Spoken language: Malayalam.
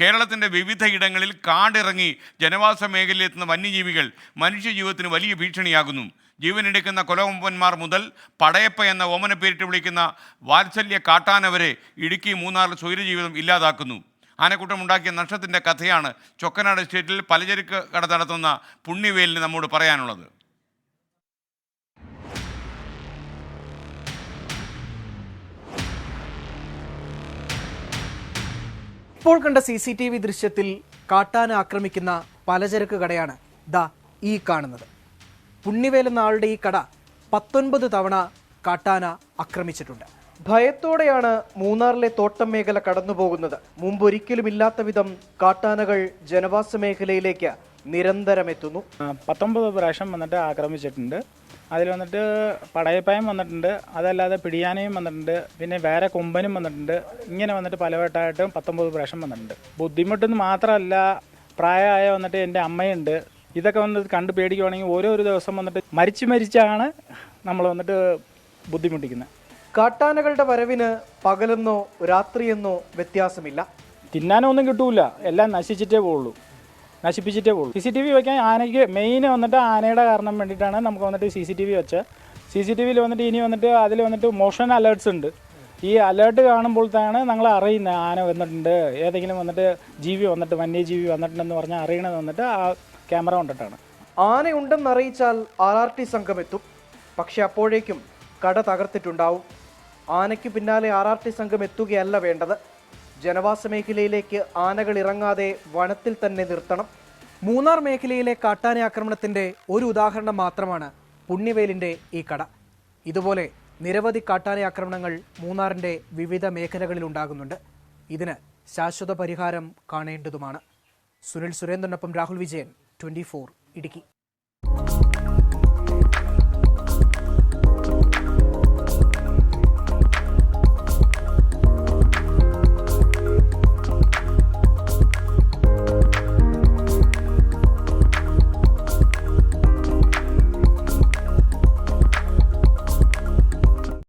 കേരളത്തിന്റെ വിവിധ ഇടങ്ങളിൽ കാടിറങ്ങി ജനവാസ മേഖലയിലെത്തുന്ന വന്യജീവികൾ മനുഷ്യജീവിതത്തിന് വലിയ ഭീഷണിയാകുന്നു. ജീവനെടുക്കുന്ന കൊലകൊമ്പന്മാർ മുതൽ പടയപ്പ എന്ന ഓമന പേരിട്ട് വിളിക്കുന്ന വാത്സല്യ കാട്ടാനവരെ ഇടുക്കി മൂന്നാറിൽ സ്വൈരജീവിതം ഇല്ലാതാക്കുന്നു. ആനക്കൂട്ടം ഉണ്ടാക്കിയ നഷ്ടത്തിന്റെ കഥയാണ് ചൊക്കനാട് സ്റ്റേറ്റിൽ പലചരക്ക് കട നടത്തുന്ന പുണ്യവേലിന് നമ്മോട് പറയാനുള്ളത്. ഇപ്പോൾ കണ്ട സി സി ടി വി ദൃശ്യത്തിൽ കാട്ടാന ആക്രമിക്കുന്ന പലചരക്ക് കടയാണ് ദ ഈ കാണുന്നത്. പുണ്യവേൽ എന്ന ആളുടെ ഈ കട പത്തൊൻപത് തവണ കാട്ടാന ആക്രമിച്ചിട്ടുണ്ട്. ഭയത്തോടെയാണ് മൂന്നാറിലെ തോട്ടം മേഖല കടന്നുപോകുന്നത്. മുമ്പൊരിക്കലും ഇല്ലാത്ത വിധം കാട്ടാനകൾ ജനവാസ മേഖലയിലേക്ക് നിരന്തരം എത്തുന്നു പത്തൊമ്പത് പ്രാവശ്യം വന്നിട്ട് ആക്രമിച്ചിട്ടുണ്ട്. അതിൽ വന്നിട്ട് പടയപ്പായും വന്നിട്ടുണ്ട്. അതല്ലാതെ പിടിയാനയും വന്നിട്ടുണ്ട്. പിന്നെ വേറെ കൊമ്പനും വന്നിട്ടുണ്ട്. ഇങ്ങനെ വന്നിട്ട് പലവട്ടമായിട്ടും പത്തൊമ്പത് പ്രാവശ്യം വന്നിട്ടുണ്ട്. ബുദ്ധിമുട്ടെന്ന് മാത്രമല്ല പ്രായമായ വന്നിട്ട് എന്റെ അമ്മയുണ്ട്. ഇതൊക്കെ വന്നിട്ട് കണ്ട് പേടിക്കുവാണെങ്കിൽ ഓരോ ദിവസം വന്നിട്ട് മരിച്ച് മരിച്ചാണ് നമ്മൾ വന്നിട്ട് ബുദ്ധിമുട്ടിക്കുന്നത്. കാട്ടാനകളുടെ വരവിന് പകലെന്നോ രാത്രിയെന്നോ വ്യത്യാസമില്ല. തിന്നാനൊന്നും കിട്ടൂല. എല്ലാം നശിച്ചിട്ടേ പോവുള്ളൂ. നശിപ്പിച്ചിട്ടേ പോകുള്ളൂ സി സി ടി വി വയ്ക്കാൻ ആനയ്ക്ക് മെയിൻ വന്നിട്ട് ആനയുടെ കാരണം വേണ്ടിയിട്ടാണ് നമുക്ക് വന്നിട്ട് സി സി ടി വി വെച്ച് സി സി ടി വിയിൽ വന്നിട്ട് ഇനി വന്നിട്ട് അതിൽ വന്നിട്ട് മോഷൻ അലേർട്സ് ഉണ്ട്. ഈ അലേർട്ട് കാണുമ്പോഴത്താണ് ഞങ്ങൾ അറിയുന്നത് ആന വന്നിട്ടുണ്ട് ഏതെങ്കിലും വന്നിട്ട് ജീവി വന്നിട്ട് വന്യജീവി വന്നിട്ടുണ്ടെന്ന് പറഞ്ഞാൽ അറിയണത് വന്നിട്ട് ആ ക്യാമറ കൊണ്ടിട്ടാണ്. ആനയുണ്ടെന്നറിയിച്ചാൽ ആർ ആർ ടി സംഘം എത്തും. പക്ഷെ അപ്പോഴേക്കും കട തകർത്തിട്ടുണ്ടാവും. ആനയ്ക്ക് പിന്നാലെ ആർ ആർ ടി സംഘം എത്തുകയല്ല വേണ്ടത്. ജനവാസ മേഖലയിലേക്ക് ആനകൾ ഇറങ്ങാതെ വനത്തിൽ തന്നെ നിർത്തണം. മൂന്നാർ മേഖലയിലെ കാട്ടാന ആക്രമണത്തിന്റെ ഒരു ഉദാഹരണം മാത്രമാണ് പുണ്യവേലിന്റെ ഈ കട. ഇതുപോലെ നിരവധി കാട്ടാന ആക്രമണങ്ങൾ മൂന്നാറിന്റെ വിവിധ മേഖലകളിൽ ഉണ്ടാകുന്നുണ്ട്. ഇതിന് ശാശ്വത പരിഹാരം കാണേണ്ടതുമാണ്. സുനിൽ സുരേന്ദ്രനൊപ്പം രാഹുൽ വിജയൻ ട്വന്റി ഇടുക്കി.